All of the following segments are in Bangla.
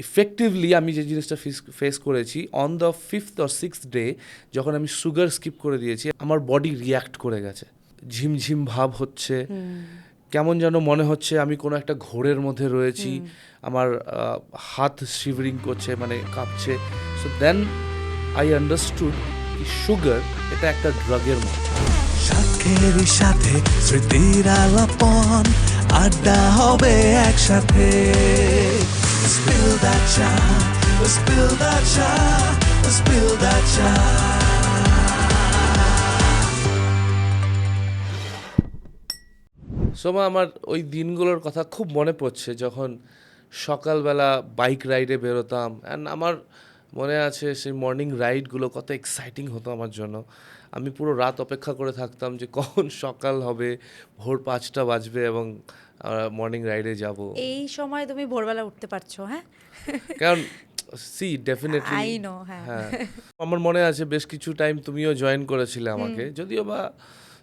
ইফেক্টিভলি আমি যে জিনিসটা ফেস ফেস করেছি on the fifth or six day যখন আমি সুগার স্কিপ করে দিয়েছি আমার বডি রিয়াক্ট করে গেছে। ঝিমঝিম ভাব হচ্ছে। কেমন যেন মনে হচ্ছে আমি কোনো একটা ঘোরের মধ্যে রয়েছি। আমার হাত শিভরিং করছে মানে কাঁপছে। সো দেন আই আন্ডারস্টুড কি সুগার এটা একটা ড্রাগের মতো। সাথের সাথে স্মৃতির আলাপন আড্ডা হবে একসাথে। Spill that chai, spill that chai. Soma আমার ওই দিনগুলোর কথা খুব মনে পড়ছে যখন সকালবেলা বাইক রাইডে বেরোতাম। অ্যান্ড আমার মনে আছে সেই মর্নিং রাইডগুলো কত এক্সাইটিং হতো আমার জন্য। আমি পুরো রাত অপেক্ষা করে থাকতাম যে কখন সকাল হবে ভোর পাঁচটা বাজবে এবং মর্নিং রাইডে যাব। এই সময় তুমি ভোরবেলা উঠতে পারছ হ্যাঁ? কারণ সি ডেফিনেটলি I know, হ্যাঁ। আমার মনে আছে বেশ কিছু টাইম তুমিও জয়েন করেছিলে আমাকে। যদিও বা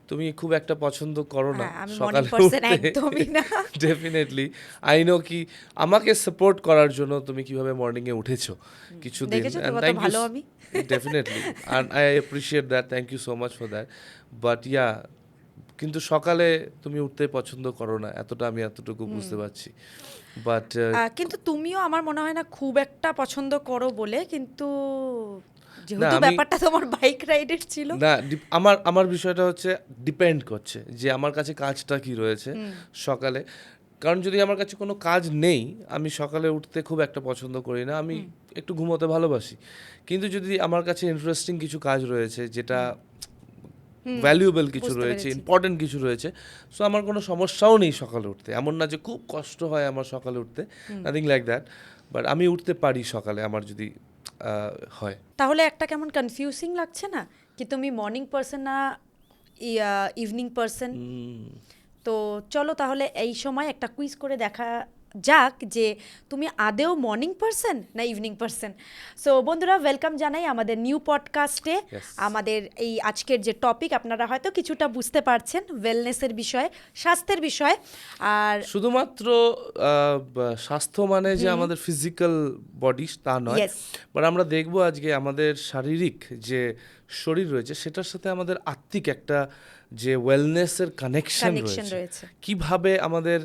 তুমি খুব একটা পছন্দ করো না হ্যাঁ, সকালে একদমই না। ডেফিনেটলি আই নো কি আমাকে সাপোর্ট করার জন্য তুমি কীভাবে মর্নিং এ উঠেছো কিছু দিন ভালো আমি? Definitely and I appreciate that thank you so much for that but yeah কিন্তু সকালে তুমি উঠতে পছন্দ করো না এতটা আমি এতটুকু বুঝতে পারছি। বাট কিন্তু তুমিও আমার মনে হয় না খুব একটা পছন্দ করো বলে কিন্তু যেহেতু ব্যাপারটা তোমার বাইক রাইডের ছিল। না আমার আমার বিষয়টা হচ্ছে ডিপেন্ড করছে যে আমার কাছে কাজটা কি রয়েছে সকালে। কারণ যদি আমার কাছে কোনো কাজ নেই আমি সকালে উঠতে খুব একটা পছন্দ করি না আমি একটু ঘুমোতে ভালোবাসি। কিন্তু যদি আমার কাছে ইন্টারেস্টিং কিছু কাজ রয়েছে যেটা ভ্যালুয়েবল কিছু রয়েছে। ইম্পর্টেন্ট কিছু রয়েছে। সো আমার কোনো সমস্যাও নেই সকালে উঠতে। এমন না যে খুব কষ্ট হয় আমার সকালে উঠতে নাথিং লাইক দ্যাট বাট আমি উঠতে পারি সকালে আমার যদি হয়। তাহলে একটা কেমন কনফিউজিং লাগছে না? কি তুমি মর্নিং পার্সন না ইভিনিং পার্সন তো চলো তাহলে এই সময় একটা কুইজ করে দেখা যাক যে তুমি আদেও মর্নিং পার্সন না ইভিনিং পার্সন সো বন্ধুরা ওয়েলকাম জানাই আমাদের নিউ পডকাস্টে আমাদের এই আজকের যে টপিক আপনারা হয়তো কিছুটা বুঝতে পারছেন ওয়েলনেসের বিষয়ে স্বাস্থ্যের বিষয়ে। আর শুধুমাত্র স্বাস্থ্য মানে যে আমাদের ফিজিক্যাল বডি তা নয়. বাট আমরা দেখব আজকে আমাদের শারীরিক যে শরীর রয়েছে সেটার সাথে আমাদের আত্মিক একটা যে ওয়েলনেসের কানেকশন রয়েছে। কীভাবে আমাদের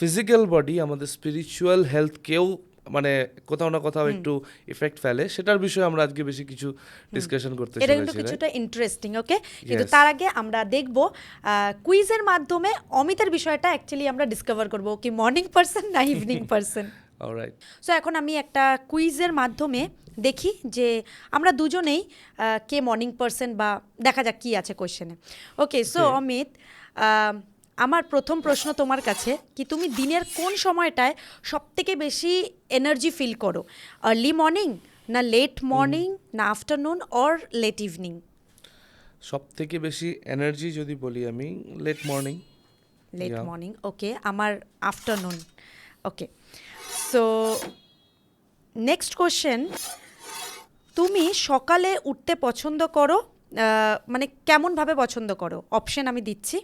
ফিজিক্যাল বডি আমাদের স্পিরিচুয়াল হেলথকেও মানে কোথাও না কোথাও একটু ইফেক্ট ফেলে সেটার বিষয়ে আমরা আজকে বেশি কিছু ডিসকাশন করতে এটা কিন্তু কিছুটা ইন্টারেস্টিং ওকে কিন্তু তার আগে আমরা দেখব কুইজের মাধ্যমে অমিতের বিষয়টা অ্যাকচুয়ালি আমরা ডিসকভার করব কি মর্নিং পার্সন না ইভিনিং পার্সন সো এখন আমি একটা কুইজের মাধ্যমে দেখি যে আমরা দুজনেই কে মর্নিং পার্সন বা দেখা যাক কি আছে কোয়েশ্চেনে ওকে সো অমিত আমার প্রথম প্রশ্ন তোমার কাছে কি তুমি দিনের কোন সময়টায় সব থেকে বেশি এনার্জি ফিল করো? আর্লি মর্নিং না লেট মর্নিং না আফটারনুন অর লেট ইভিনিং সব থেকে বেশি এনার্জি যদি বলি আমি late morning late morning okay আমার afternoon okay so next question তুমি সকালে উঠতে পছন্দ করো মানে কেমনভাবে পছন্দ করো? অপশন আমি দিচ্ছি।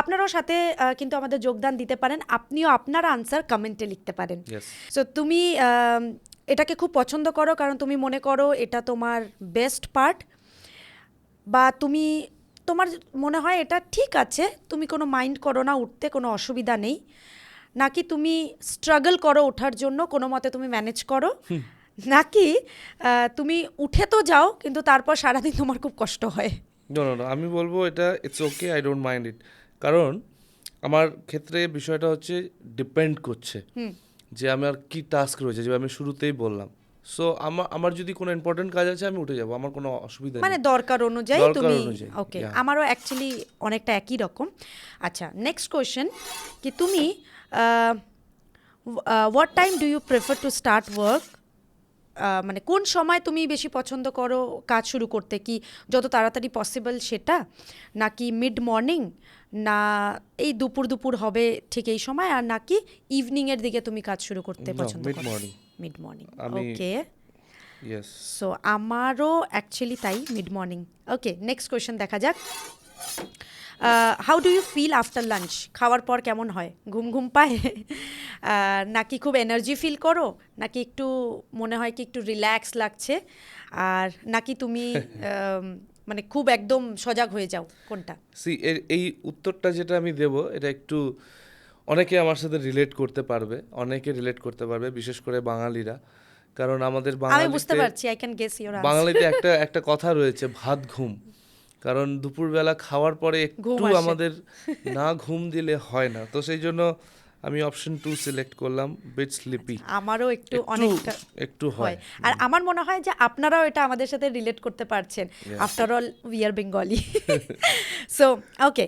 আপনারাও সাথে কিন্তু আমাদের যোগদান দিতে পারেন। আপনিও আপনার আনসার কমেন্টে লিখতে পারেন। সো তুমি এটাকে খুব পছন্দ করো কারণ তুমি মনে করো এটা তোমার বেস্ট পার্ট বা তুমি তোমার মনে হয় এটা ঠিক আছে তুমি কোনো মাইন্ড করো না উঠতে কোনো অসুবিধা নেই। নাকি তুমি স্ট্রাগল করো ওঠার জন্য? কোনো মতে তুমি ম্যানেজ করো? নাকি তুমি উঠে তো যাও কিন্তু তারপর সারাদিন তোমার খুব কষ্ট হয়? নো নো আমি বলব এটা it's okay I don't mind it কারণ আমার ক্ষেত্রে বিষয়টা হচ্ছে ডিপেন্ড করছে। যে আমার কি টাস্ক রয়েছে যে আমি শুরুতেই বললাম। সো আমার আমার যদি কোনো ইম্পর্টেন্ট কাজ আছে আমি উঠে যাব আমার কোনো অসুবিধা মানে দরকার অনুযায়ী তুমি ওকে আমারও অ্যাকচুয়ালি অনেকটা একই রকম। আচ্ছা নেক্সট কোয়েশ্চেন কি তুমি what time do you prefer to start work মানে কোন সময় তুমি বেশি পছন্দ করো কাজ শুরু করতে? কি যত তাড়াতাড়ি পসিবল সেটা? নাকি মিড মর্নিং না এই দুপুর দুপুর হবে ঠিক এই সময়? আর নাকি ইভিনিং এর দিকে তুমি কাজ শুরু করতে পছন্দ করো. মিড মর্নিং ওকে সো আমারও অ্যাকচুয়ালি তাই mid morning okay next question দেখা যাক. How do you feel after lunch খাওয়ার পর কেমন হয়? ঘুম ঘুম পায়? নাকি খুব এনার্জি ফিল করো? নাকি একটু মনে হয় কি একটু রিল্যাক্স লাগছে? আর নাকি তুমি মানে খুব একদম সজাগ হয়ে যাও? কোনটা? সি এই উত্তরটা যেটা আমি দেব এটা একটু অনেকে আমার সাথে রিলেট করতে পারবে অনেকে রিলেট করতে পারবে বিশেষ করে বাঙালিরা। কারণ আমাদের বাঙালি বুঝতে পারছি আই ক্যান গেস ইওর বাঙালিতে একটা একটা কথা রয়েছে ভাত ঘুম। কারণ দুপুরবেলা খাওয়ার পরে একটু আমাদের না ঘুম দিলে হয় না। তো সেই জন্য আমি অপশন টু সিলেক্ট করলাম বিট স্লিপি আমারও একটু অনেকটা একটু হয়। আর আমার মনে হয় যে আপনারাও এটা আমাদের সাথে রিলেট করতে পারছেন। After all we are Bengali so okay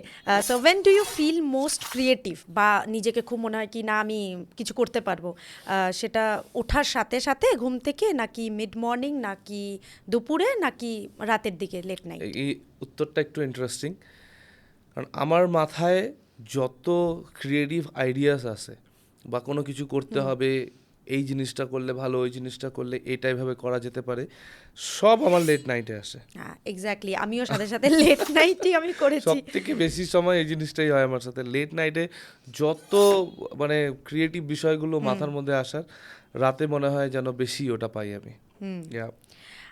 so when do you feel most creative বা নিজেকে খুব মনে হয় কি না আমি কিছু করতে পারব। সেটা ওঠার সাথে সাথে ঘুম থেকে নাকি মিড মর্নিং নাকি দুপুরে নাকি রাতের দিকে লেট নাইট এই উত্তরটা একটু ইন্টারেস্টিং কারণ আমার মাথায় যত ক্রিয়েটিভ আইডিয়াস আছে বা কোনো কিছু করতে হবে এই জিনিসটা করলে ভালো ওই জিনিসটা করলে এইটাই ভাবে করা যেতে পারে সব আমার লেট নাইটে আসে। হ্যাঁ এক্স্যাক্টলি আমিও সাথে সাথে লেট নাইটই আমি সব করেছি। থেকে বেশি সময় এই জিনিসটাই হয় আমার সাথে লেট নাইটে যত মানে ক্রিয়েটিভ বিষয়গুলো মাথার মধ্যে আসার রাতে মনে হয় যেন বেশি ওটা পাই আমি। Yeah.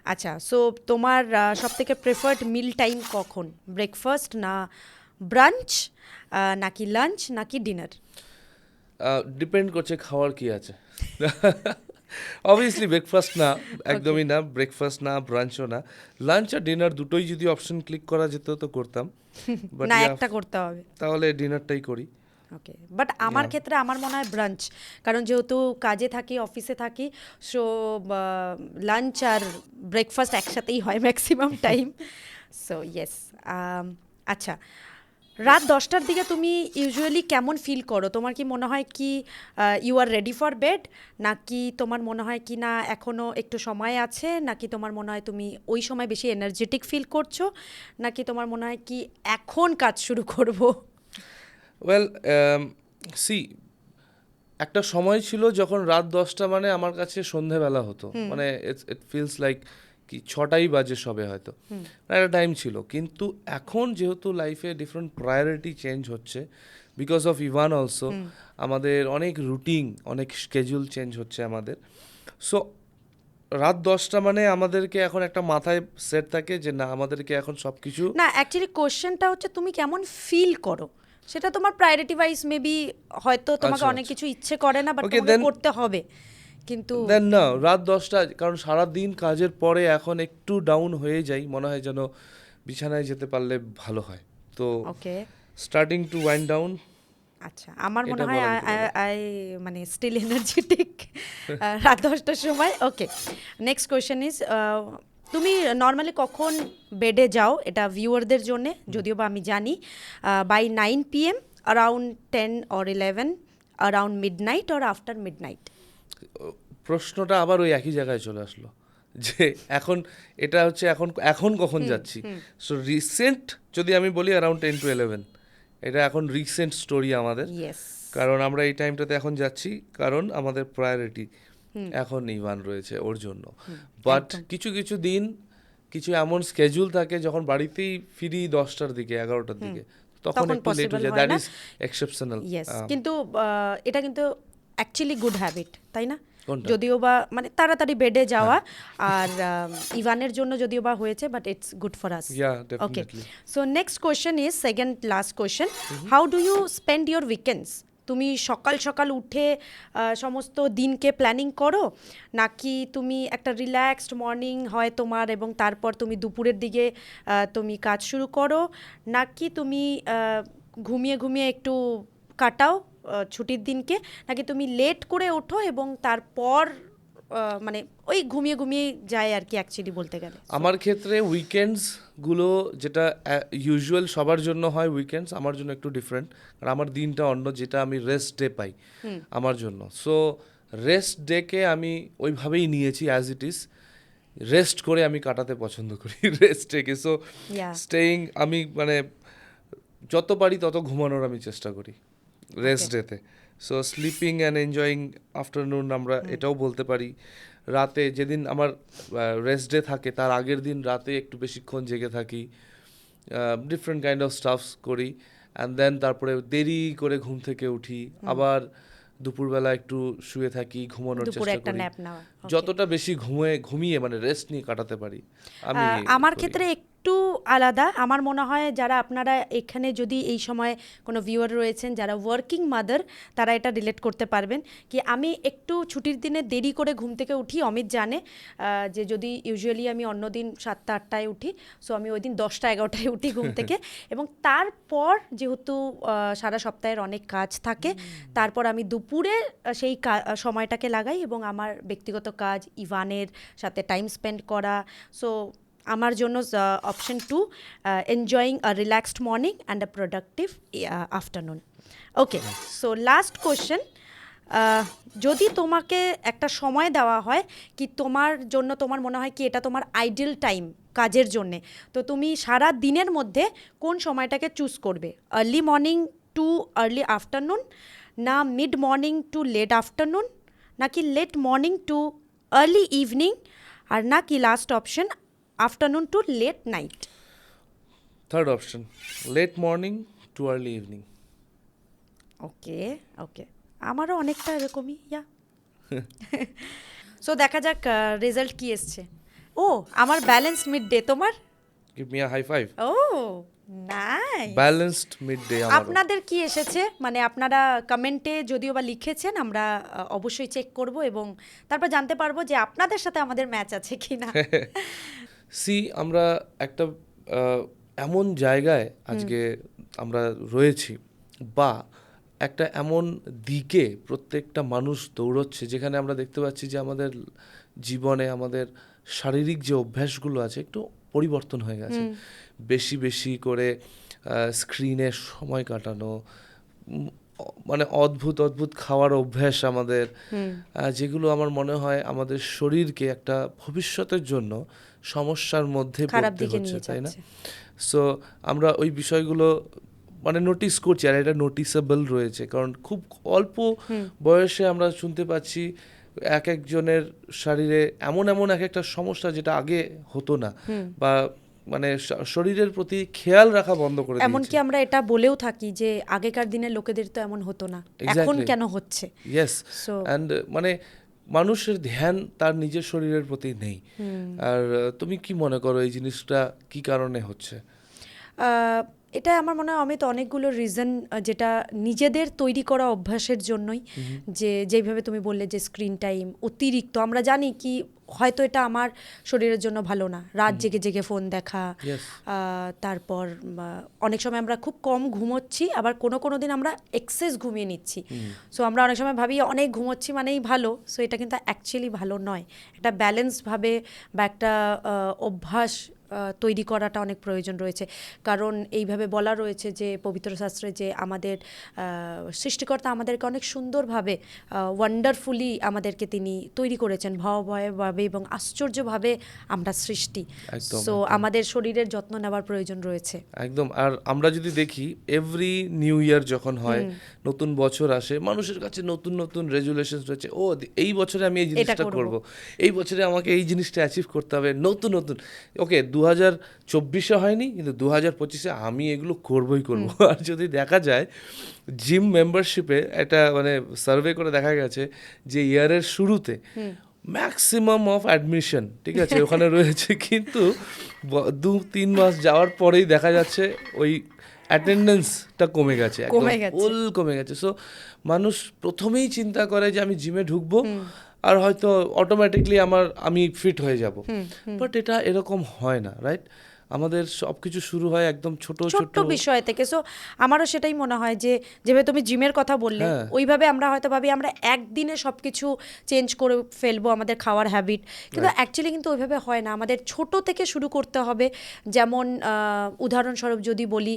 আচ্ছা সো তোমার সব থেকে প্রেফার্ড মিল টাইম কখন? ব্রেকফাস্ট না ব্রাঞ্চ নাকি লাঞ্চ নাকি ডিনার ডিপেন্ড করছে খাওয়ার কি আছে। অবভিয়াসলি ব্রেকফাস্ট না একদমই না ব্রেকফাস্ট না ব্রাঞ্চও না। লাঞ্চ আর ডিনার দুটোই যদি অপশন ক্লিক করা যেত তো করতাম। না একটা করতে হবে। তাহলে ডিনারটাই করি। ওকে বাট আমার ক্ষেত্রে আমার মনে হয় ব্রাঞ্চ কারণ যেহেতু কাজে থাকি অফিসে থাকি সো লাঞ্চ আর ব্রেকফাস্ট একসাথেই হয় ম্যাক্সিমাম টাইম সো ইয়েস আচ্ছা রাত দশটার দিকে তুমি ইউজুয়ালি কেমন ফিল করো? তোমার কি মনে হয় কি you are ready for bed নাকি তোমার মনে হয় কি না এখনও একটু সময় আছে? নাকি তোমার মনে হয় তুমি ওই সময় বেশি এনার্জেটিক ফিল করছ? নাকি তোমার মনে হয় কি এখন কাজ শুরু করব? ওয়েল সি um, একটা সময় ছিল যখন রাত দশটা মানে আমার কাছে সন্ধেবেলা হতো। মানে ইট ফিলস লাইক কি ছটাই বাজে সবে হয়তো। একটা টাইম ছিল। কিন্তু এখন যেহেতু লাইফে ডিফারেন্ট প্রায়োরিটি চেঞ্জ হচ্ছে বিকজ অফ ইভান অলসো আমাদের অনেক রুটিন অনেক স্কেজুল চেঞ্জ হচ্ছে আমাদের। সো রাত দশটা মানে আমাদেরকে এখন একটা মাথায় সেট থাকে যে না আমাদেরকে এখন সব কিছু না অ্যাকচুয়ালি কোশ্চেনটা হচ্ছে তুমি কেমন ফিল করো? সেটা তোমার প্রায়োরিটি ওয়াইজ মেবি হয়তো তোমাকে আচ্ছা, অনেক কিছু ইচ্ছে করে না বাট করতে হবে। কিন্তু দেন না রাত দশটা কারণ সারা দিন কাজের পরে এখন একটু ডাউন হয়ে যাই মনে হয় যেন বিছানায় যেতে পারলে ভালো হয়। তো okay starting to wind down আচ্ছা আমার মনে হয় আই মানে স্টিল এনার্জেটিক রাত দশটার সময়। ওকে নেক্সট কোয়েশ্চেন ইজ তুমি নর্মালি কখন বেডে যাও? এটা ভিউয়ারদের জন্য যদিও বা আমি জানি by nine P M around ten or eleven around midnight or after midnight প্রশ্নটা আবার ওই একই জায়গায় চলে আসলো যে এখন এটা হচ্ছে এখন এখন কখন যাচ্ছি। সো রিসেন্ট যদি আমি বলি অ্যারাউন্ড টেন টু ইলেভেন এটা এখন রিসেন্ট স্টোরি আমাদের। কারণ আমরা এই টাইমটাতে এখন যাচ্ছি কারণ আমাদের প্রায়োরিটি এখন ইভান রয়েছে ওর জন্য। বাট কিছু কিছু দিন কিছু এমন স্কেজুল থাকে যখন বাড়িতেই ফিরি দশটার দিকে এগারোটার দিকে তখন একটু লেট হয়ে যায়। দ্যাট ইজ এক্সেপশনাল কিন্তু এটা কিন্তু অ্যাকচুয়ালি গুড হ্যাবিট তাই না? যদিও বা মানে তাড়াতাড়ি বেডে যাওয়া আর ইভানের জন্য যদিও বা হয়েছে but it's good for us okay so next question is second last question how do you spend your weekends তুমি সকাল সকাল উঠে সমস্ত দিনকে প্ল্যানিং করো? নাকি তুমি একটা রিল্যাক্সড মর্নিং হয় তোমার এবং তারপর তুমি দুপুরের দিকে তুমি কাজ শুরু করো? নাকি তুমি ঘুমিয়ে ঘুমিয়ে একটু কাটাও? ছুটির দিনকে নাকি তুমি লেট করে ওঠো এবং তারপর মানে ওই ঘুমিয়ে ঘুমিয়ে যায় আর কি অ্যাকচুয়ালি বলতে গেলে। আমার ক্ষেত্রে উইকেন্ডসগুলো যেটা ইউজুয়াল সবার জন্য হয় উইকেন্ডস আমার জন্য একটু ডিফারেন্ট কারণ আমার দিনটা অন্য যেটা আমি রেস্ট ডে পাই আমার জন্য। সো রেস্ট ডেকে আমি ওইভাবেই নিয়েছি অ্যাজ ইট ইজ রেস্ট করে আমি কাটাতে পছন্দ করি রেস্ট ডেকে সো. স্টেইং আমি মানে যত পারি তত ঘুমানোর আমি চেষ্টা করি। রেস্ট ডেতে so sleeping and enjoying afternoon আমরা এটাও বলতে পারি। রাতে যেদিন আমার রেস্ট ডে থাকে তার আগের দিন রাতে একটু বেশিক্ষণ জেগে থাকি। ডিফারেন্ট কাইন্ড অফ স্টাফস করি। অ্যান্ড দেন তারপরে দেরি করে ঘুম থেকে উঠি। আবার দুপুরবেলা একটু শুয়ে থাকি ঘুমানোর চেষ্টা করি. যতটা বেশি ঘুমে ঘুমিয়ে মানে রেস্ট নিয়ে কাটাতে পারি। আমি আমার। ক্ষেত্রে একটু আলাদা। আমার মনে হয় যারা আপনারা এখানে যদি এই সময় কোনো ভিউয়ার রয়েছেন যারা ওয়ার্কিং মাদার তারা এটা রিলেট করতে পারবেন কি আমি একটু ছুটির দিনে দেরি করে ঘুম থেকে উঠি অমিত জানে যে যদি ইউজুয়ালি আমি অন্যদিন সাতটা আটটায় উঠি সো আমি ওই দিন দশটা এগারোটায় উঠি ঘুম থেকে। এবং তারপর যেহেতু সারা সপ্তাহের অনেক কাজ থাকে তারপর আমি দুপুরে সেই সময়টাকে লাগাই এবং আমার ব্যক্তিগত কাজ ইভানের সাথে টাইম স্পেন্ড করা সো আমার জন্য option two enjoying a relaxed morning and a productive afternoon okay so last question যদি তোমাকে একটা সময় দেওয়া হয় কি তোমার জন্য, তোমার মনে হয় কি এটা তোমার আইডিয়াল টাইম কাজের জন্যে, তো তুমি সারা দিনের মধ্যে কোন সময়টাকে চুজ করবে? Early morning to early afternoon না mid morning to late afternoon নাকি late morning to early evening আর নাকি last option afternoon to late night third option late morning to early evening okay okay আমারও অনেকটা এরকমই ইয়া। সো দেখা যাক রেজাল্ট কি এসছে। ও আমার ব্যালেন্স মিড ডে তোমার? Give me a high five ও নাই ব্যালেন্সড মিড ডে আপনাদের কি এসেছে? মানে আপনারা কমেন্টে যদিও বা লিখেছেন আমরা অবশ্যই চেক করব এবং তারপর জানতে পারব যে আপনাদের সাথে আমাদের ম্যাচ আছে কি না সি আমরা একটা এমন জায়গায় আজকে আমরা রয়েছি বা একটা এমন দিকে প্রত্যেকটা মানুষ দৌড়চ্ছে যেখানে আমরা দেখতে পাচ্ছি যে আমাদের জীবনে আমাদের শারীরিক যে অভ্যাসগুলো আছে একটু পরিবর্তন হয়ে গেছে। বেশি বেশি করে স্ক্রিনে সময় কাটানো মানে অদ্ভুত অদ্ভুত খাওয়ার অভ্যাস আমাদের। যেগুলো আমার মনে হয় আমাদের শরীরকে একটা ভবিষ্যতের জন্য সমস্যার মধ্যে পড়তে হচ্ছে তাই না? সো আমরা ওই বিষয়গুলো মানে নোটিস করছি আর এটা নোটিসেবল রয়েছে। কারণ খুব অল্প বয়সে আমরা শুনতে পাচ্ছি এক একজনের শরীরে এমন এমন এক একটা সমস্যা যেটা আগে হতো না বা মানে শরীরের প্রতি খেয়াল রাখা বন্ধ করে এমনকি কি আমরা এটা বলেও থাকি যে আগেকার দিনে লোকেদের তো এমন হতো না। এখন কেন হচ্ছে? ইয়েস এন্ড অ্যান্ড মানে মানুষের ধ্যান তার নিজের শরীরের প্রতি নেই। আর তুমি কি মনে করো এই জিনিসটা কি কারণে হচ্ছে? আহ, এটা আমার মনে হয় অমিত অনেকগুলো রিজন যেটা নিজেদের তৈরি করা অভ্যাসের জন্যই যে যেভাবে তুমি বললে যে স্ক্রিন টাইম অতিরিক্ত আমরা জানি কি হয়তো এটা আমার শরীরের জন্য ভালো না। রাত জেগে জেগে ফোন দেখা তারপর অনেক সময় আমরা খুব কম ঘুমোচ্ছি আবার কোনো কোনো দিন আমরা এক্সেস ঘুমিয়ে নিচ্ছি। সো আমরা অনেক সময় ভাবি অনেক ঘুমোচ্ছি মানেই ভালো সো এটা কিন্তু অ্যাকচুয়ালি ভালো নয়। একটা ব্যালেন্সভাবে বা একটা অভ্যাস তৈরি করাটা অনেক প্রয়োজন রয়েছে। কারণ এইভাবে বলা রয়েছে যে পবিত্র শাস্ত্রে যে আমাদের সৃষ্টিকর্তা আমাদেরকে অনেক সুন্দরভাবে ওয়ান্ডারফুলি আমাদেরকে তিনি তৈরি করেছেন। ভয়ভাবে এবং আশ্চর্যভাবে আমরা সৃষ্টি। সো আমাদের শরীরের যত্ন নেওয়ার প্রয়োজন রয়েছে। একদম আর আমরা যদি দেখি এভরি নিউ ইয়ার যখন হয় নতুন বছর আসে মানুষের কাছে নতুন নতুন রেজুলেশন রয়েছে। ও এই বছরে আমি এই জিনিসটা করব। করব। এই বছরে আমাকে এই জিনিসটা অ্যাচিভ করতে হবে নতুন নতুন। ওকে দু হাজার চব্বিশে হয়নি কিন্তু দু হাজার পঁচিশে আমি এগুলো করবই করব। আর যদি দেখা যায় জিম মেম্বারশিপে একটা মানে সার্ভে করে দেখা গেছে যে ইয়ারের শুরুতে ম্যাক্সিমাম অফ অ্যাডমিশন ঠিক আছে ওখানে রয়েছে কিন্তু দু তিন মাস যাওয়ার পরেই দেখা যাচ্ছে ওই অ্যাটেন্ডেন্সটা কমে গেছে একদম কমে গেছে। ফুল কমে গেছে। সো মানুষ প্রথমেই চিন্তা করে যে আমি জিমে ঢুকবো। আর হয়তো অটোমেটিকলি আমার আমি ফিট হয়ে যাব। বাট এটা এরকম হয় না রাইট আমাদের সব কিছু শুরু হয় একদম ছোট ছোট। বিষয় থেকে। সো আমারও সেটাই মনে হয় যে যেভাবে তুমি জিমের কথা বললে হ্যাঁ। ওইভাবে আমরা হয়তো ভাবি আমরা একদিনে সব কিছু চেঞ্জ করে ফেলব আমাদের খাওয়ার হ্যাবিট কিন্তু অ্যাকচুয়ালি কিন্তু ওইভাবে হয় না। আমাদের ছোট থেকে শুরু করতে হবে। যেমন উদাহরণস্বরূপ যদি বলি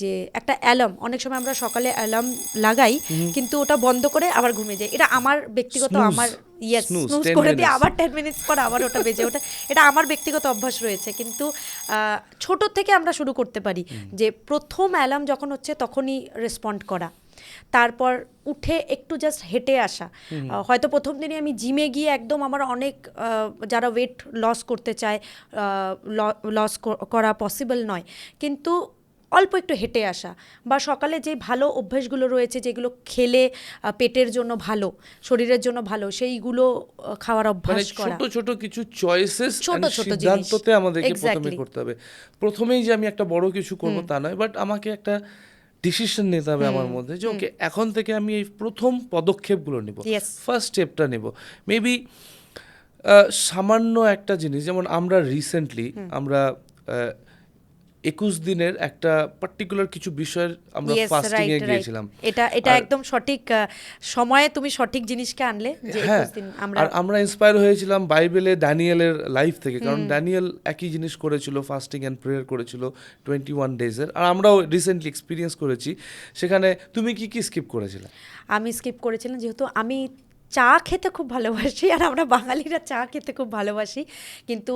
যে একটা অ্যালার্ম অনেক সময় আমরা সকালে অ্যালার্ম লাগাই কিন্তু ওটা বন্ধ করে আবার ঘুমিয়ে যাই। এটা আমার ব্যক্তিগত আমার ইয়েস স্নুজ করে দিয়ে আবার টেন মিনিটস পর আবার ওটা বেজে ওঠে। এটা আমার ব্যক্তিগত অভ্যাস রয়েছে কিন্তু ছোট থেকে আমরা শুরু করতে পারি যে প্রথম অ্যালার্ম যখন হচ্ছে তখনই রেসপন্ড করা। তারপর উঠে একটু জাস্ট হেঁটে আসা। হয়তো প্রথম দিনে আমি জিমে গিয়ে একদম আমার অনেক যারা ওয়েট লস করতে চায় লস করা পসিবল নয়। কিন্তু অল্প একটু হেঁটে আসা বা সকালে যে ভালো অভ্যেসগুলো রয়েছে যেগুলো খেলে পেটের জন্য ভালো শরীরের জন্য ভালো সেইগুলো খাওয়ার মানে অভ্যাস করা। ছোট ছোট কিছু চয়েসেস ছোট ছোট। সিদ্ধান্ততে আমাদেরকে প্রথমে করতে হবে। প্রথমেই যে আমি একটা বড় কিছু করব তা নয় বাট আমাকে একটা ডিসিশন নিতে হবে আমার মধ্যে যে ওকে এখন থেকে আমি এই প্রথম পদক্ষেপগুলো নিব. ফার্স্ট স্টেপটা নেব। মেবি সামান্য একটা জিনিস যেমন আমরা রিসেন্টলি আমরা একুশ দিনের একটা পার্টিকুলার কিছু বিষয়ের আমরা ফাস্টিং এ. গিয়েছিলাম। এটা এটা একদম সঠিক সময়ে তুমি সঠিক জিনিসকে আনলে যে হ্যাঁ 21 দিন আমরা আর আমরা ইন্সপায়ার হয়েছিলাম বাইবেলে ড্যানিয়েলের লাইফ থেকে। কারণ ড্যানিয়েল একই জিনিস করেছিল ফাস্টিং অ্যান্ড প্রেয়ার করেছিল টোয়েন্টি ওয়ান ডেজের আর আমরাও রিসেন্টলি এক্সপিরিয়েন্স করেছি। সেখানে তুমি কি কি স্কিপ করেছিলে? আমি স্কিপ করেছিলাম যেহেতু আমি চা খেতে খুব ভালোবাসি আর আমরা বাঙালিরা চা খেতে খুব ভালোবাসি। কিন্তু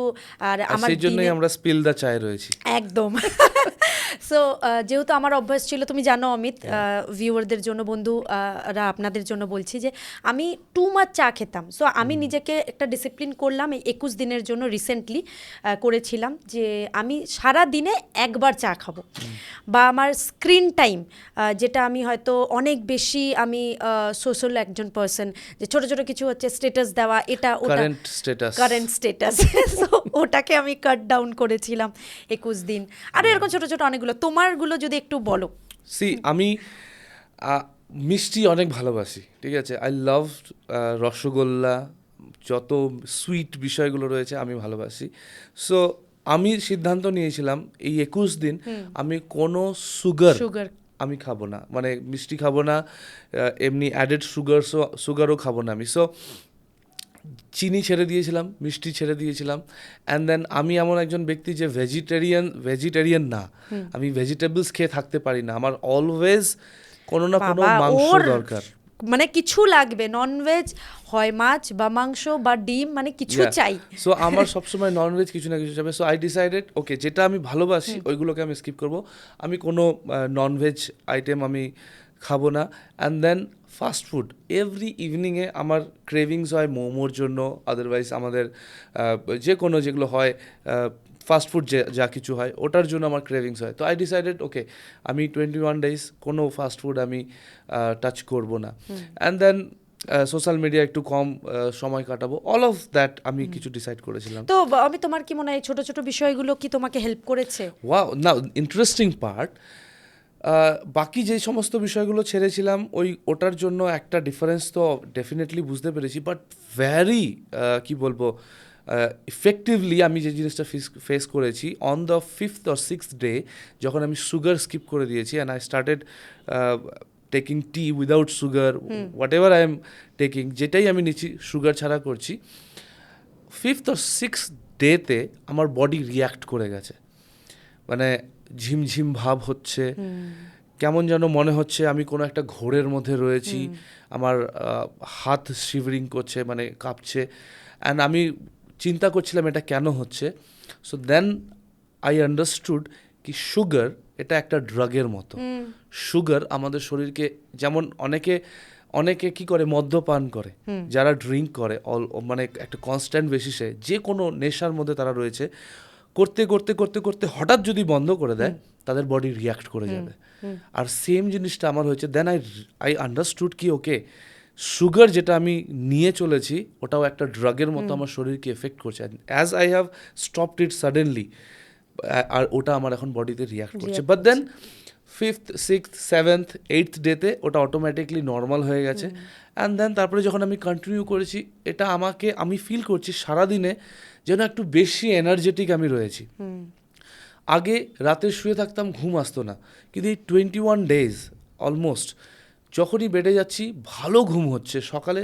আর আমার সেই জন্যই আমরা স্পিল দা চায় রয়েছি। একদম। সো যেহেতু আমার অভ্যাস ছিল তুমি জানো অমিত ভিউয়ারদের জন্য বন্ধুরা আপনাদের জন্য বলছি যে আমি টু মাছ চা খেতাম। সো আমি নিজেকে একটা ডিসিপ্লিন করলাম এই একুশ দিনের জন্য রিসেন্টলি করেছিলাম যে আমি সারা দিনে একবার চা খাব। বা আমার স্ক্রিন টাইম যেটা আমি হয়তো অনেক বেশি আমি সোশ্যাল একজন পার্সন যে ছোট ছোট কিছু হচ্ছে স্টেটাস দেওয়া এটা ওটা। Current status current status so ওটাকে আমি কাট ডাউন করেছিলাম একুশ দিন। আর এরকম ছোট ছোট অনেকগুলো। তোমারগুলো যদি একটু বলো। সি আমি মিষ্টি অনেক ভালোবাসি ঠিক আছে? আই লাভ রসগোল্লা যত সুইট বিষয়গুলো রয়েছে আমি ভালোবাসি। সো আমি সিদ্ধান্ত নিয়েছিলাম এই একুশ দিন আমি কোনো সুগার সুগার আমি খাব না। মানে মিষ্টি খাব না এমনি অ্যাডেড সুগার সুগারও খাব না আমি। সো চিনি ছেড়ে দিয়েছিলাম মিষ্টি ছেড়ে দিয়েছিলাম। অ্যান্ড দেন আমি এমন একজন ব্যক্তি যে ভেজিটেরিয়ান ভেজিটেরিয়ান না। আমি ভেজিটেবলস খেয়ে থাকতে পারি না। আমার অলওয়েজ কোনো না কোনো মাংস দরকার। মানে কিছু লাগবে ননভেজ হয় মাছ বা মাংস বা ডিম মানে কিছু চাই। সো আমার সবসময় ননভেজ কিছু না কিছু যাবে সো আই ডিসাইডেড ওকে যেটা আমি ভালোবাসি ওইগুলোকে আমি স্কিপ করব। আমি কোনো ননভেজ আইটেম আমি খাব না। And then fast food every ইভিনিংয়ে আমার ক্রেভিংস হয় মোমোর জন্য আদারওয়াইজ আমাদের যে কোনো যেগুলো হয় ফাস্ট ফুড যে যা কিছু হয় ওটার জন্য আমার ক্রেভিংস হয়। তো আই ডিসাইডেড ওকে আমি টোয়েন্টি ওয়ান ডেজ কোনো ফাস্ট ফুড আমি টাচ করব না। অ্যান্ড দেন সোশ্যাল মিডিয়া একটু কম সময় কাটাবো। অল অফ দ্যাট আমি কিছু ডিসাইড করেছিলাম। তো আমি তোমার কি মনে হয় ছোট ছোট বিষয়গুলো কি তোমাকে হেল্প করেছে? ওয়াও না ইন্টারেস্টিং পার্ট বাকি যে সমস্ত বিষয়গুলো ছেড়েছিলাম ওই ওটার জন্য একটা ডিফারেন্স তো ডেফিনেটলি বুঝতে পেরেছি বাট ভ্যারি কি বলব ইফেক্টিভলি আমি যে জিনিসটা ফেস করেছি on the fifth or six day যখন আমি সুগার স্কিপ করে দিয়েছি and I started taking tea without sugar whatever I am taking যেটাই আমি নিচ্ছি সুগার ছাড়া করছি ফিফথ অর সিক্স ডেতে আমার বডি রিয়াক্ট করে গেছে। মানে ঝিমঝিম ভাব হচ্ছে কেমন যেন মনে হচ্ছে আমি কোনো একটা ঘোরের মধ্যে রয়েছি আমার হাত শিভরিং করছে মানে কাঁপছে। অ্যান্ড আমি চিন্তা করছিলাম এটা কেন হচ্ছে। সো দেন আই আন্ডারস্টুড কি সুগার এটা একটা ড্রাগের মতো। সুগার আমাদের শরীরকে যেমন অনেকে অনেকে কি করে মদ্যপান করে। যারা ড্রিঙ্ক করে অল মানে একটা কনস্ট্যান্ট বেসিসে যে কোনো নেশার মধ্যে তারা রয়েছে করতে করতে করতে করতে হঠাৎ যদি বন্ধ করে দেয় তাদের বডি রিয়াক্ট করে যাবে। আর সেম জিনিসটা আমার হয়েছে দেন আই আই আন্ডারস্টুড কি ওকে সুগার যেটা আমি নিয়ে চলেছি ওটাও একটা ড্রাগের মতো আমার শরীরকে এফেক্ট করছে। As I have stopped it suddenly আর ওটা আমার এখন বডিতে রিয়াক্ট করছে। But then fifth sixth seventh eighth ডেতে ওটা অটোমেটিকলি নর্মাল হয়ে গেছে। অ্যান্ড দেন তারপরে যখন আমি কন্টিনিউ করেছি এটা আমাকে আমি ফিল করছি সারাদিনে যেন একটু বেশি এনার্জেটিক আমি রয়েছি। আগে রাতে শুয়ে থাকতাম ঘুম আসতো না। কিন্তু এই টোয়েন্টি ওয়ান ডেজ অলমোস্ট যখনই বেডে যাচ্ছি, ভালো ঘুম হচ্ছে। সকালে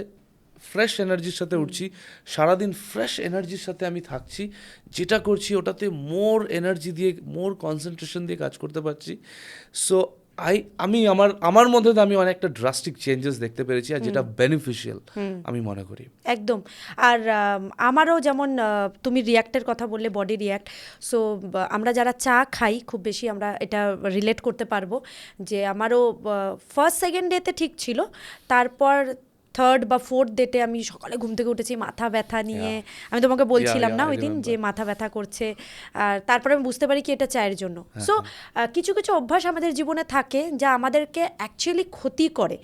ফ্রেশ এনার্জির সাথে উঠছি, সারাদিন ফ্রেশ এনার্জির সাথে আমি থাকছি, যেটা করছি ওটাতে মোর এনার্জি দিয়ে মোর কনসেন্ট্রেশন দিয়ে কাজ করতে পারছি। সো আই আমি আমার আমার মধ্যে তো আমি অনেকটা ড্রাস্টিক চেঞ্জেস দেখতে পেরেছি আর যেটা বেনিফিশিয়াল আমি মনে করি। একদম। আর আমারও যেমন তুমি রিয়্যাক্টের কথা বললে বডি রিয়্যাক্ট সো আমরা যারা চা খাই খুব বেশি আমরা এটা রিলেট করতে পারব যে আমারও ফার্স্ট সেকেন্ড ডেতে ঠিক ছিল তারপর থার্ড বা ফোর্থ ডেটে আমি সকালে ঘুম থেকে উঠেছি মাথা ব্যথা নিয়ে। আমি তোমাকে বলছিলাম না ওই দিন যে মাথা ব্যথা করছে আর তারপরে আমি বুঝতে পারি কি এটা চায়ের জন্য। সো কিছু কিছু অভ্যাস আমাদের জীবনে থাকে যা আমাদেরকে অ্যাকচুয়ালি ক্ষতি করে।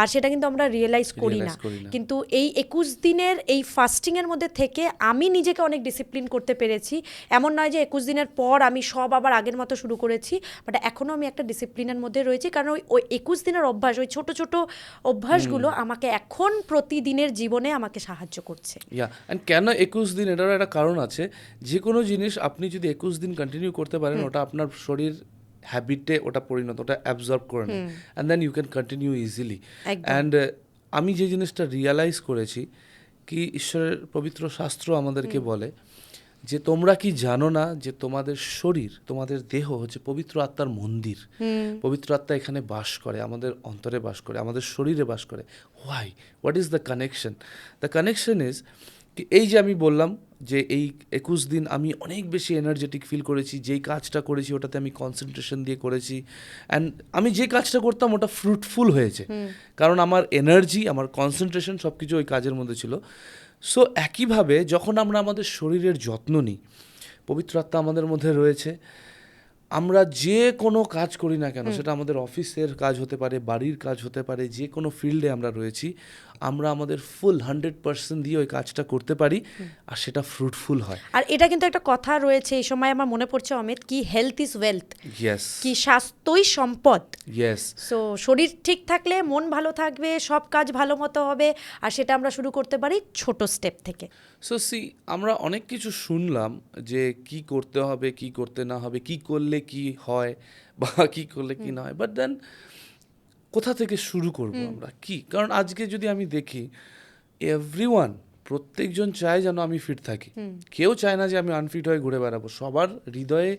আর সেটা কিন্তু আমরা রিয়েলাইজ করি না। কিন্তু এই একুশ দিনের এই ফাস্টিংয়ের মধ্যে থেকে আমি নিজেকে অনেক ডিসিপ্লিন করতে পেরেছি। এমন নয় যে একুশ দিনের পর আমি সব আবার আগের মতো শুরু করেছি বাট এখনও আমি একটা ডিসিপ্লিনের মধ্যে রয়েছি। কারণ ওই ওই একুশ দিনের অভ্যাস ওই ছোট ছোট অভ্যাসগুলো আমাকে এখন প্রতিদিনের জীবনে আমাকে সাহায্য করছে? ইয়া অ্যান্ড কেন একুশ দিন? এটারও একটা কারণ আছে। যে কোনো জিনিস আপনি যদি একুশ দিন কন্টিনিউ করতে পারেন ওটা আপনার শরীর হ্যাবিটে ওটা পরিণত ওটা অ্যাবজর্ব করে নেয়। And then you can continue easily and আমি যে জিনিসটা রিয়ালাইজ করেছি কি ঈশ্বরের পবিত্র শাস্ত্র আমাদেরকে বলে যে তোমরা কি জানো না যে তোমাদের শরীর তোমাদের দেহ হচ্ছে পবিত্র আত্মার মন্দির। পবিত্র আত্মা এখানে বাস করে আমাদের অন্তরে বাস করে আমাদের শরীরে বাস করে। Why what is the connection the connection is কি এই যে আমি বললাম যে এই একুশ দিন আমি অনেক বেশি এনার্জেটিক ফিল করেছি যেই কাজটা করেছি ওটাতে আমি কনসেন্ট্রেশন দিয়ে করেছি। অ্যান্ড আমি যে কাজটা করতাম ওটা ফ্রুটফুল হয়েছে। কারণ আমার এনার্জি আমার কনসেন্ট্রেশন সব কিছু ওই কাজের মধ্যে ছিল। সো একইভাবে যখন আমরা আমাদের শরীরের যত্ন নিই পবিত্র আত্মা আমাদের মধ্যে রয়েছে আমরা যে কোনো কাজ করি না কেন সেটা আমাদের অফিসের কাজ হতে পারে বাড়ির কাজ হতে পারে যে কোনো ফিল্ডে আমরা রয়েছি আমরা আমাদের ফুল হান্ড্রেড পার্সেন্ট দিয়ে ওই কাজটা করতে পারি আর সেটা ফ্রুটফুল হয়। আর এটা কিন্তু একটা কথা রয়েছে এই সময় আমার মনে পড়ছে অমিত কি হেলথ ইজ ওয়েলথ ইয়েস কি স্বাস্থ্যই সম্পদ? ইয়েস সো শরীর ঠিক থাকলে মন ভালো থাকবে সব কাজ ভালো মতো হবে আর সেটা আমরা শুরু করতে পারি ছোট স্টেপ থেকে। সো সি আমরা অনেক কিছু শুনলাম যে কি করতে হবে কি করতে না হবে কি করলে কি হয় বা কি করলে কি না হয় বাট দেন কোথা থেকে শুরু করব আমরা? কি? কারণ আজকে যদি আমি দেখি এভরিওয়ান প্রত্যেকজন চায় যেন আমি ফিট থাকি। কেউ চায় না যে আমি আনফিট হয়ে ঘুরে বেড়াবো। সবার হৃদয়ে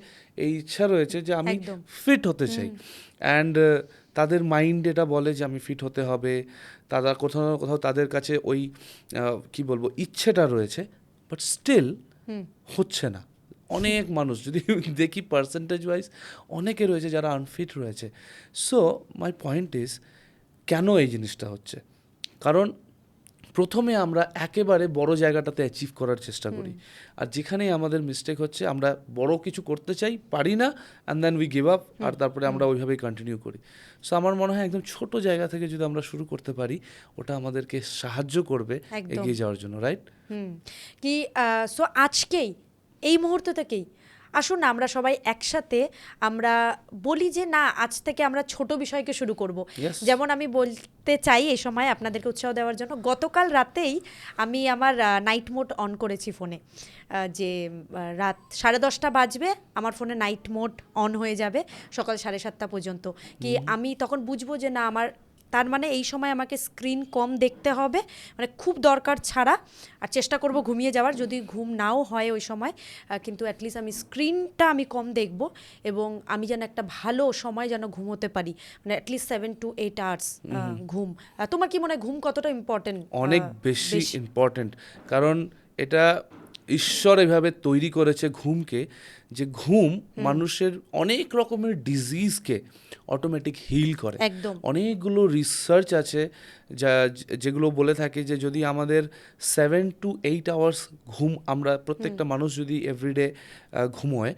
এই ইচ্ছা রয়েছে যে আমি ফিট হতে চাই। অ্যান্ড তাদের মাইন্ড এটা বলে যে আমি ফিট হতে হবে। তারা কোথাও না কোথাও তাদের কাছে ওই কি বলব ইচ্ছেটা রয়েছে। বাট স্টিল হচ্ছে না। অনেক মানুষ যদি দেখি পার্সেন্টেজ ওয়াইজ অনেকে রয়েছে যারা আনফিট রয়েছে। সো মাই পয়েন্ট ইজ কেন এই জিনিসটা হচ্ছে? কারণ প্রথমে আমরা একেবারে বড় জায়গাটাতে অ্যাচিভ করার চেষ্টা করি। আর যেখানেই আমাদের মিস্টেক হচ্ছে আমরা বড় কিছু করতে চাই পারি না and then we give up আর তারপরে আমরা ওইভাবেই কন্টিনিউ করি। সো আমার মনে হয় একদম ছোট জায়গা থেকে যদি আমরা শুরু করতে পারি ওটা আমাদেরকে সাহায্য করবে এগিয়ে যাওয়ার জন্য রাইট হুম। কি সো আজকেই এই মুহূর্ত থেকেই। আসুন না আমরা সবাই একসাথে আমরা বলি যে না আজ থেকে আমরা ছোট বিষয়কে শুরু করব। যেমন আমি বলতে চাই এই সময় আপনাদেরকে উৎসাহ দেওয়ার জন্য গতকাল রাতেই আমি আমার নাইট মোড অন করেছি ফোনে যে রাত সাড়ে দশটা বাজবে আমার ফোনে নাইট মোড অন হয়ে যাবে সকাল সাড়ে সাতটা পর্যন্ত। কি আমি তখন বুঝব যে না আমার তার মানে এই সময় আমাকে স্ক্রিন কম দেখতে হবে। মানে খুব দরকার ছাড়া। আর চেষ্টা করব ঘুমিয়ে যাওয়ার। যদি ঘুম নাও হয় ওই সময় কিন্তু অ্যাটলিস্ট আমি স্ক্রিনটা আমি কম দেখব এবং আমি যেন একটা ভালো সময় যেন ঘুমোতে পারি। মানে at least seven to eight hours ঘুম। তোমার কি মনে হয় ঘুম কতটা ইম্পর্টেন্ট অনেক বেশি ইম্পর্টেন্ট কারণ এটা ঈশ্বর এভাবে তৈরি করেছে ঘুমকে যে ঘুম মানুষের অনেক রকমের ডিজিজকে অটোমেটিক হিল করে। অনেকগুলো রিসার্চ আছে যা যেগুলো বলে থাকে যে যদি আমাদের সেভেন টু এইট আওয়ার্স ঘুম আমরা প্রত্যেকটা মানুষ যদি এভরিডে ঘুমোয়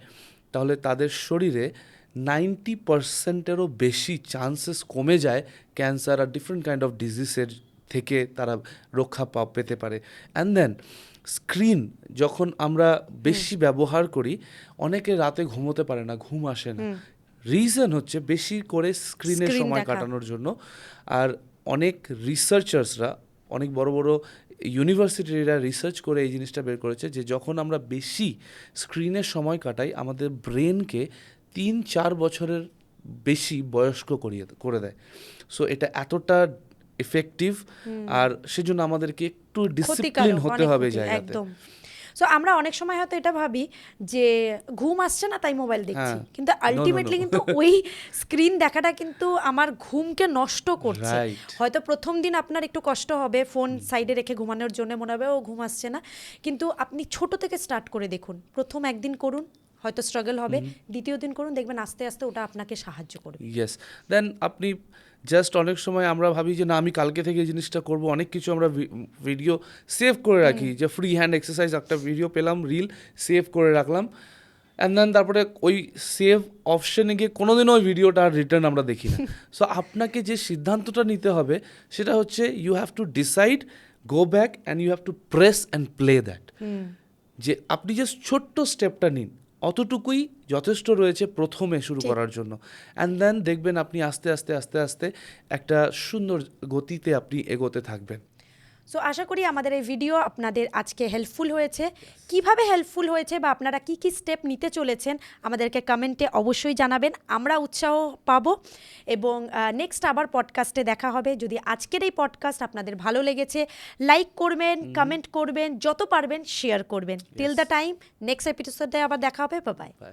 তাহলে তাদের শরীরে নাইনটি পার্সেন্টেরও বেশি চান্সেস কমে যায় ক্যান্সার আর ডিফারেন্ট কাইন্ড অফ ডিজিজের থেকে তারা রক্ষা পা পেতে পারে। অ্যান্ড দেন স্ক্রিন যখন আমরা বেশি ব্যবহার করি অনেকে রাতে ঘুমোতে পারে না ঘুম আসে না। রিজন হচ্ছে বেশি করে স্ক্রিনে সময় কাটানোর জন্য। আর অনেক রিসার্চার্সরা অনেক বড় বড় ইউনিভার্সিটিরা রিসার্চ করে এই জিনিসটা বের করেছে যে যখন আমরা বেশি স্ক্রিনে সময় কাটাই আমাদের ব্রেনকে তিন চার বছরের বেশি বয়স্ক করিয়ে করে দেয়। সো এটা এতটা এফেক্টিভ আর সেজন্য আমাদেরকে একটু ডিসিপ্লিন হতে হবে জায়গাতে। একদম। সো আমরা অনেক সময় হয়তো এটা ভাবি যে ঘুম আসছে না তাই মোবাইল দেখছি। হ্যাঁ। কিন্তু. আলটিমেটলি কিন্তু ওই স্ক্রিন দেখাটা কিন্তু আমার ঘুমকে নষ্ট করছে। হয়তো প্রথম দিন আপনার একটু কষ্ট হবে ফোন সাইডে রেখে ঘুমানোর জন্য মনে হবে ও ঘুম আসছে না। কিন্তু আপনি ছোট থেকে স্টার্ট করে দেখুন। প্রথম একদিন করুন হয়তো স্ট্রাগল হবে। দ্বিতীয় দিন করুন দেখবেন আস্তে আস্তে ওটা আপনাকে সাহায্য করবে। ইয়েস দেন আপনি জাস্ট অনেক সময় আমরা ভাবি যে না আমি কালকে থেকে এই জিনিসটা করব। অনেক কিছু আমরা ভিডিও সেভ করে রাখি। যে ফ্রি হ্যান্ড এক্সারসাইজ একটা ভিডিও পেলাম রিল সেভ করে রাখলাম। অ্যান্ড দেন তারপরে ওই সেভ অপশনে গিয়ে কোনোদিনও ওই ভিডিওটা আর রিটার্ন আমরা দেখি না। সো আপনাকে যে সিদ্ধান্তটা নিতে হবে সেটা হচ্ছে you have to decide go back and you have to press and play that যে আপনি জাস্ট ছোট্ট স্টেপটা নিন। অতটুকুই যথেষ্ট রয়েছে প্রথমে শুরু করার জন্য। অ্যান্ড দেন দেখবেন আপনি আস্তে আস্তে আস্তে আস্তে একটা সুন্দর গতিতে আপনি এগোতে থাকবেন। সো আশা করি আমাদের এই ভিডিও আপনাদের আজকে হেল্পফুল হয়েছে। কীভাবে হেল্পফুল হয়েছে বা আপনারা কি কি স্টেপ নিতে চলেছেন আমাদেরকে কমেন্টে অবশ্যই জানাবেন। আমরা উৎসাহ পাবো। এবং নেক্সট আবার পডকাস্টে দেখা হবে। যদি আজকের এই পডকাস্ট আপনাদের ভালো লেগেছে লাইক করবেন কমেন্ট করবেন যত পারবেন শেয়ার করবেন। টিল দ্য টাইম নেক্সট এপিসোডে আবার দেখা হবে। Bye bye